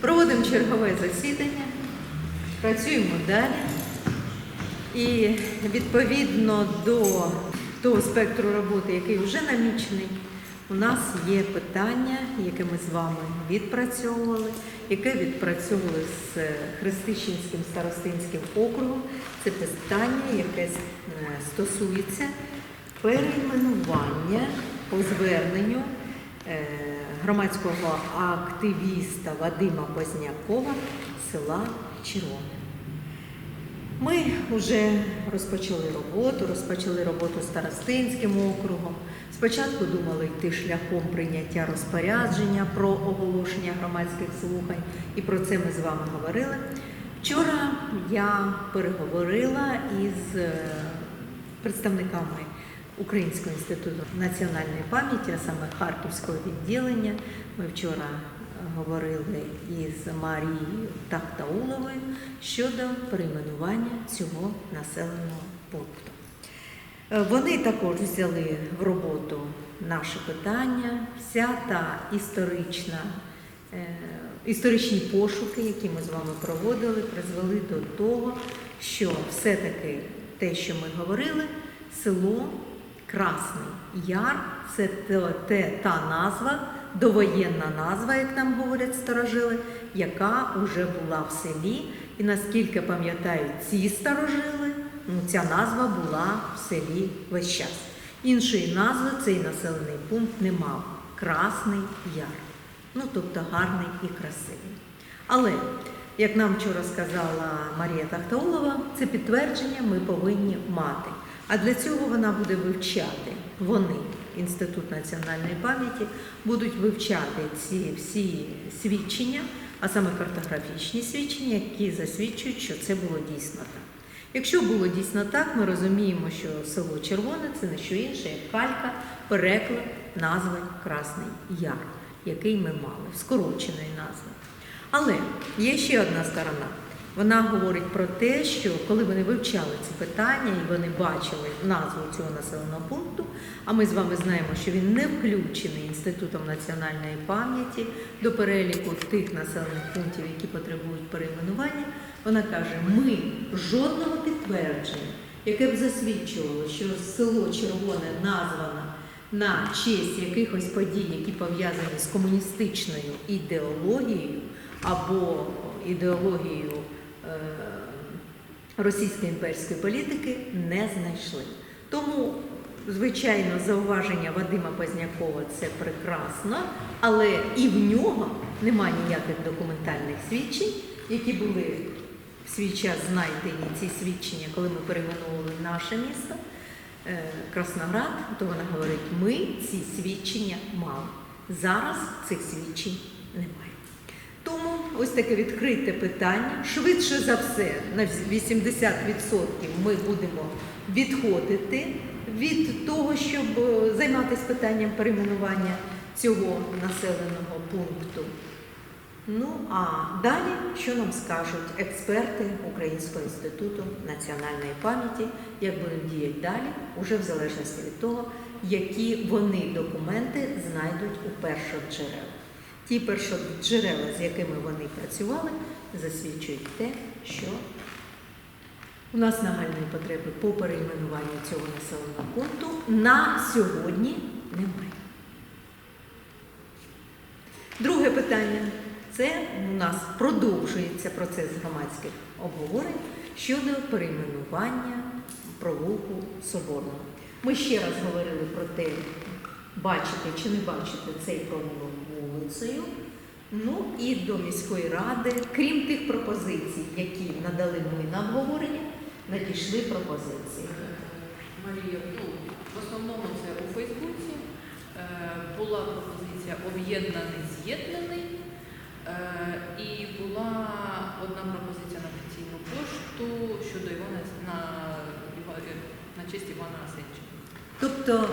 Проводимо чергове засідання, працюємо далі. І відповідно до того спектру роботи, який вже намічений, у нас є питання, яке ми з вами відпрацьовували, яке відпрацьовували з Христищенським старостинським округом. Це питання, яке е, стосується перейменування по зверненню е, громадського активіста Вадима Познякова села Червоне. Ми вже розпочали роботу, розпочали роботу старостинським округом. Спочатку думали йти шляхом прийняття розпорядження про оголошення громадських слухань, і про це ми з вами говорили. Вчора я переговорила із е, представниками Українського інституту національної пам'яті, а саме Харківського відділення. Ми вчора говорили із Марією Тахтауловою щодо перейменування цього населеного пункту. Е, Вони також взяли в роботу наше питання, вся та історична, е, історичні пошуки, які ми з вами проводили, призвели до того, що все-таки те, що ми говорили, село Красний Яр це те, та назва, довоєнна назва, як нам говорять старожили, яка вже була в селі. І наскільки пам'ятають ці старожили, ну, ця назва була в селі весь час. Іншої назви цей населений пункт не мав Красний Яр. Ну, тобто гарний і красивий. Але, як нам вчора сказала Марія Тахтаулова, це підтвердження ми повинні мати. А для цього вона буде вивчати, вони, Інститут національної пам'яті, будуть вивчати ці всі свідчення, а саме картографічні свідчення, які засвідчують, що це було дійсно так. Якщо було дійсно так, ми розуміємо, що село Червоне це не що інше, як калька, переклад назви Красний Яр, який ми мали, скороченої назви. Але є ще одна сторона. Вона говорить про те, що коли вони вивчали ці питання і вони бачили назву цього населеного пункту, а ми з вами знаємо, що він не включений Інститутом національної пам'яті до переліку тих населених пунктів, які потребують перейменування, вона каже: ми жодного підтвердження, яке б засвідчувало, що село Червоне названо на честь якихось подій, які пов'язані з комуністичною ідеологією або ідеологією російської імперської політики, не знайшли. Тому, звичайно, зауваження Вадима Познякова це прекрасно, але і в нього немає ніяких документальних свідчень, які були в свій час знайдені ці свідчення, коли ми перейменували наше місто. е, Красноград, то вона говорить, ми ці свідчення мали. Зараз цих свідчень немає. Тому ось таке відкрите питання. Швидше за все, на 80% ми будемо відходити від того, щоб е, займатися питанням перейменування цього населеного пункту. Ну а далі, що нам скажуть експерти Українського інституту національної пам'яті, як будуть діяти далі, уже в залежності від того, які вони документи знайдуть у перших джерелах. Ті першоджерела, з якими вони працювали, засвідчують те, що у нас нагальної потреби по перейменуванню цього населеного пункту на сьогодні немає. Друге питання це у нас продовжується процес громадських обговорень щодо перейменування провулку Соборного. Ми ще раз говорили про те, бачите чи не бачите цей провулок вулицею. Ну і до міської ради, крім тих пропозицій, які надали ми на обговорення, надійшли пропозиції. Марія, ну, в основному це у Фейсбуці. Е, Була пропозиція об'єднаний, з'єднаний. Е, І була одна пропозиція на офіційну пошту щодо Івана на, на честь Івана Асенченка. Тобто е,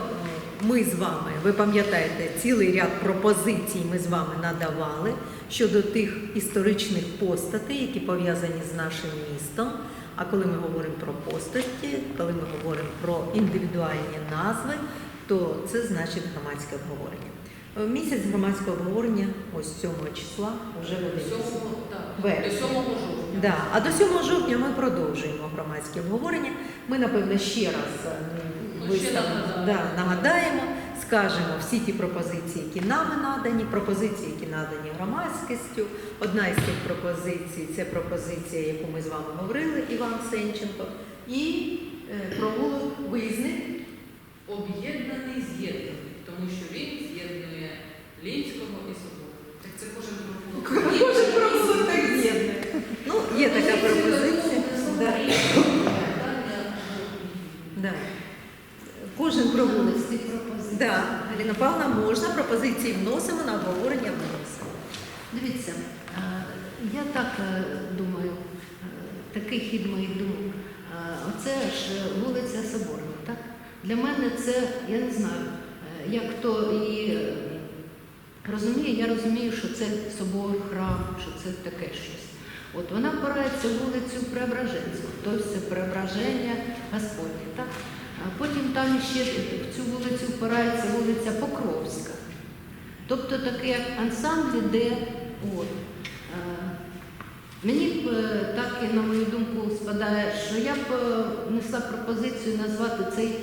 ми з вами, ви пам'ятаєте, цілий ряд пропозицій ми з вами надавали щодо тих історичних постатей, які пов'язані з нашим містом. А коли ми говоримо про постаті, коли ми говоримо про індивідуальні назви, то це значить громадське обговорення. Е, Місяць громадського обговорення ось 7 числа вже буде. 7, так, до 7 жовтня. Да. А до 7 жовтня ми продовжуємо громадське обговорення. Ми, напевно, ще раз да, нагадаємо, скажемо всі ті пропозиції, які нами надані, пропозиції, які надані громадськістю. Одна із цих пропозицій це пропозиція, яку ми з вами говорили, Іван Сенченко, і е, провулок виїзний. Об'єднаний з'єднаний, тому що він з'єднує Лінського і Собор. Так це кожен провулок. Кожен провулок так з'єднує. Ну, є така пропозиція. Да. Да. Кожен провулок. Галина Павловна, можна пропозиції вносимо на обговорення вносимо. Дивіться, е, я так е, думаю, е, такий хід моїх думок. Оце ж вулиця Соборна, так? Для мене це, я не знаю, як хто е, розуміє, я розумію, що це собор, храм, що це таке щось. От вона впирається вулицю Преображенську, тобто це Преображення Господнє, так? А потім там ще в цю вулицю впирається вулиця Покровська. Тобто такий як ансамбль, де от. Е, Мені б е, так і на мою думку спадає, що я б е, внесла пропозицію назвати цей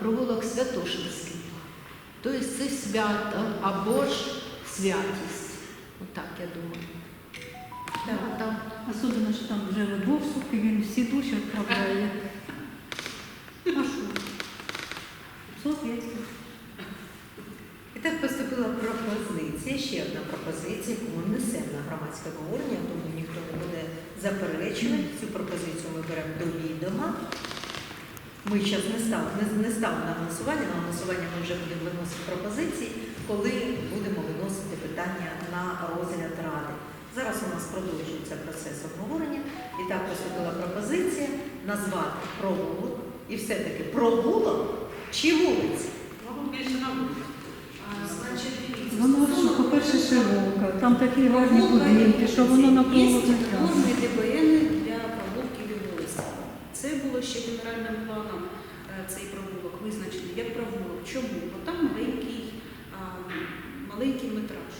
провулок Святошинський. Тобто це свято або ж святість. Отак я думаю. Да, там. Особливо, що там вже вдвох сутки він всі душі відправляє. 105. І так поступила пропозиція, ще одна пропозиція, яку ми несемо на громадське обговорення, тому ніхто не буде заперечувати. Цю пропозицію ми беремо до відома. Ми зараз не ставимо не, не став на голосування, на голосування ми вже будемо виносити пропозиції, коли будемо виносити питання на розгляд ради. Зараз у нас продовжується процес обговорення. І так поступила пропозиція назвати прогулок. І все-таки прогулок чи вулиця. Мабуть, більше на вулиці. Значить, дивіться. Воно ж, по-перше, широка, там такі гарні будинки, що воно на провулок Є норми ДБН для провулків і вулиць. Це було ще генеральним планом е, цей провулок визначений як провулок. Чому? Бо там маленький, а, маленький метраж.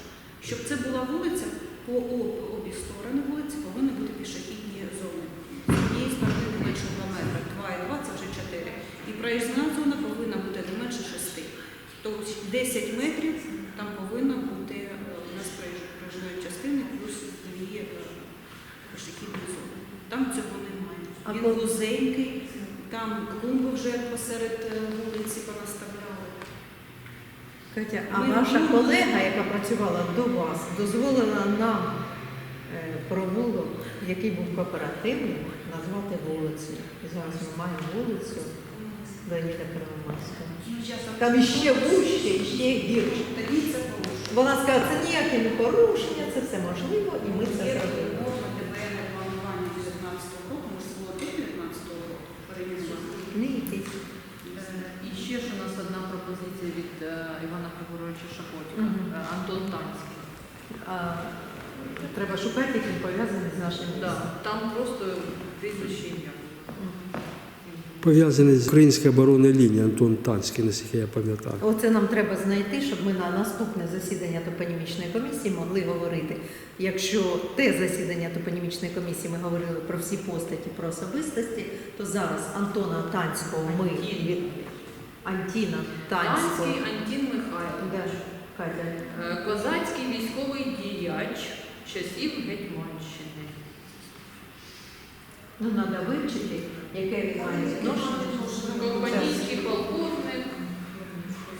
Щоб це була вулиця, по об- обі сторони вулиці повинні бути пішохідні зони. З однієї сторони не менше 2 метри, 2 і 2 це вже 4. І проїзна зона повинна бути не менше 6. Тобто 10 метрів там повинно бути е, у нас проїж- проїжджої частини плюс дві е, пішохідні зони. Там цього немає. Він вузенький, там клумби вже посеред е, вулиці понаставляли. Катя, а Ми наша можемо- колега, яка працювала до вас, дозволила нам провулок, який був кооперативним, назвати вулицею. І зараз ми маємо вулицю Леоніда Первомайського. Ну, я Там іще вужче, іще гірше. Тоді це порушення. Вона сказала, це ніяке не порушення, це все можливо, і ми це Є зробили. норма ДБН планування 19 року, може це було до 19 року перевірено. Ні, якийсь. І ще ж у нас одна пропозиція від е, Івана Григоровича Шапотіка, Е, Антон Танський. Треба шукати, який пов'язаний з нашим Да, там просто прізвище ім'я. Пов'язаний з українською оборонною лінією Антон Танський, наскільки я пам'ятаю. Оце нам треба знайти, щоб ми на наступне засідання топонімічної комісії могли говорити. Якщо те засідання топонімічної комісії ми говорили про всі постаті, про особистості, то зараз Антона Танського ми Антін. від Антіна Танського. Танський Антін. Да, Катя. Е, Козацький військовий діяч часів Гетьманщини. Ну, треба вивчити, яке він має відношення. Компанійський полковник,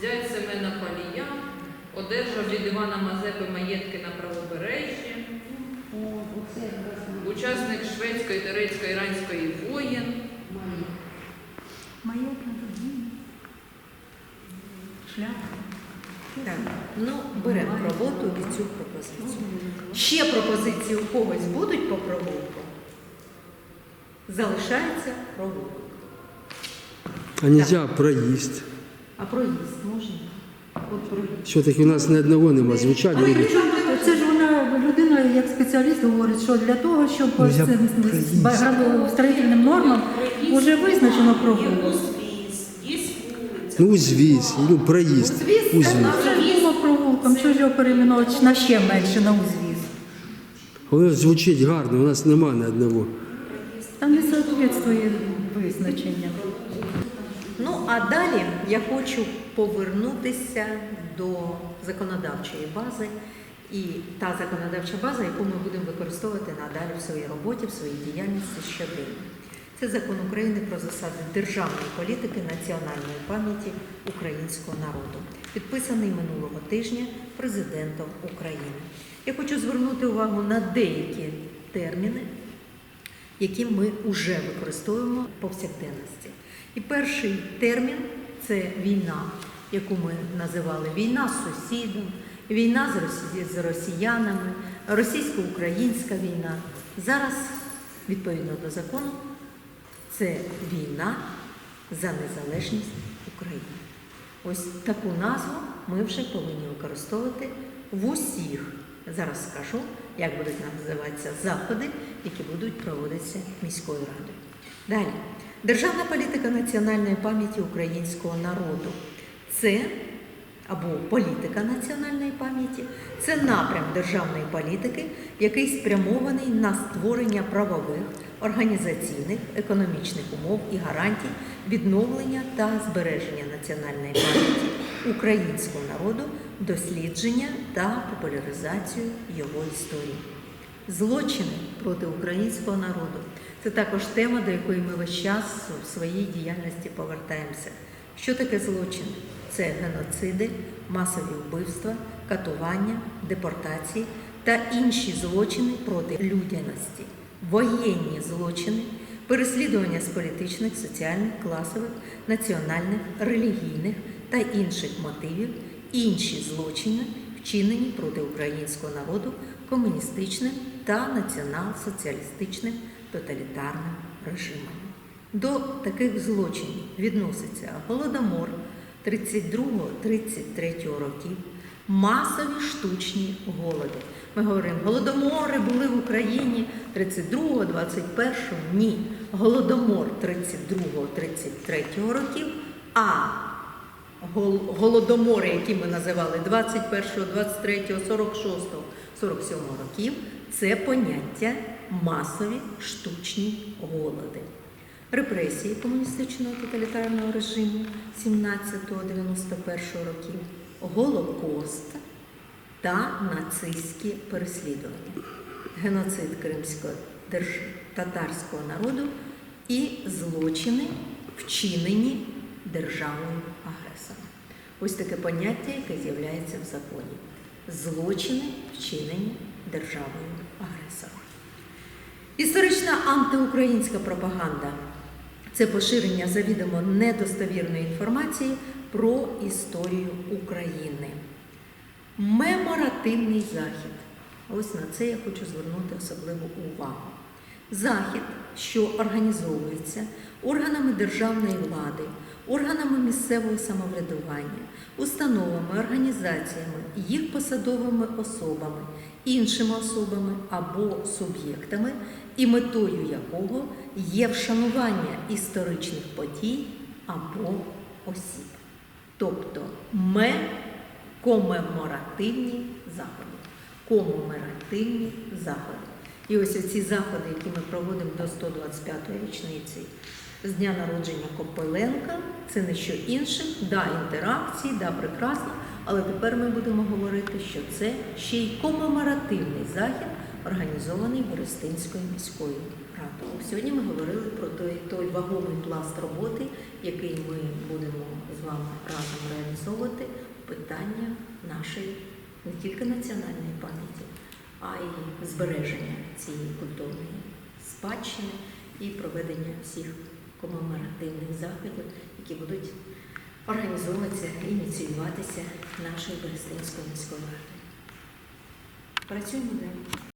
зять Семена Палія, одержав від Івана Мазепи маєтки на правобережжі, учасник шведської, турецької, іранської воєн. Маєтна. Шлях. Так, ну, беремо роботу і цю пропозицію. Ще пропозиції у когось будуть по провулку? Залишається провулок. А нельзя проїзд. А проїзд можна? От проїзд. Все-таки у нас ні одного нема. Звичайно, Але люди. при чому тут? це ж вона людина, як спеціаліст, говорить, що для того, щоб Ну, з цим проїзд. багато- строїтельним нормам уже визначено провулок. Ну, узвіз, ну, проїзд. Узвіз це Узвіз. наше Є ходимо провулком, чого ж його перейменувати на ще менше, на узвіз. Воно звучить гарно, у нас немає ні одного. Соответствує визначенням. Ну а далі я хочу повернутися до законодавчої бази і та законодавча база, яку ми будемо використовувати надалі в своїй роботі, в своїй діяльності щоденно. Це закон України про засади державної політики національної пам'яті українського народу, підписаний минулого тижня президентом України. Я хочу звернути увагу на деякі терміни, які ми вже використовуємо повсякденності. І перший термін це війна, яку ми називали війна з сусідом, війна з росіянами, російсько-українська війна. Зараз, відповідно до закону, це війна за незалежність України. Ось таку назву ми вже повинні використовувати в усіх. Зараз скажу, як будуть називатися заходи, які будуть проводитися міською радою. Далі. Державна політика національної пам'яті українського народу. Це або політика національної пам'яті, це напрям державної політики, який спрямований на створення правових, організаційних, економічних умов і гарантій відновлення та збереження національної пам'яті українського народу, дослідження та популяризацію його історії. Злочини проти українського народу це також тема, до якої ми весь час в своїй діяльності повертаємося. Що таке злочин? Це геноциди, масові вбивства, катування, депортації та інші злочини проти людяності, воєнні злочини, переслідування з політичних, соціальних, класових, національних, релігійних та інших мотивів, інші злочини, вчинені проти українського народу комуністичним та націонал-соціалістичним тоталітарним режимами. До таких злочинів відноситься голодомор 32-33 років, масові штучні голоди. Ми говоримо, голодомори були в Україні 32-го, 21-го. Ні. Голодомор 32-го, 33 років, а голодомори, які ми називали 21-го, 23-го, 46-го, 47-го років, це поняття масові штучні голоди. Репресії комуністичного тоталітарного режиму 17-91 років, Голокост та нацистські переслідування, геноцид кримського татарського народу і злочини, вчинені державою агресором. Ось таке поняття, яке з'являється в законі. Злочини, вчинені державою агресором. Історична антиукраїнська пропаганда це поширення завідомо недостовірної інформації про історію України. Меморативний захід. Ось на це я хочу звернути особливу увагу. Захід, що організовується органами державної влади, органами місцевого самоврядування, установами, організаціями, їх посадовими особами, іншими особами або суб'єктами, і метою якого є вшанування історичних подій або осіб. Тобто ме комеморативні заходи. Комеморативні заходи. І ось ці заходи, які ми проводимо до 125-ї річниці з дня народження Копиленка, це не що інше, да, інтеракції, да, прекрасно, але тепер ми будемо говорити, що це ще й комеморативний захід, організований Берестинською міською радою. Сьогодні ми говорили про той, той вагомий пласт роботи, який ми будемо з вами разом реалізовувати питання нашої не тільки національної пам'яті, а й збереження цієї культурної спадщини і проведення всіх комеморативних заходів, які будуть організовуватися і ініціюватися нашою Берестинською міською радою. Працюємо далі.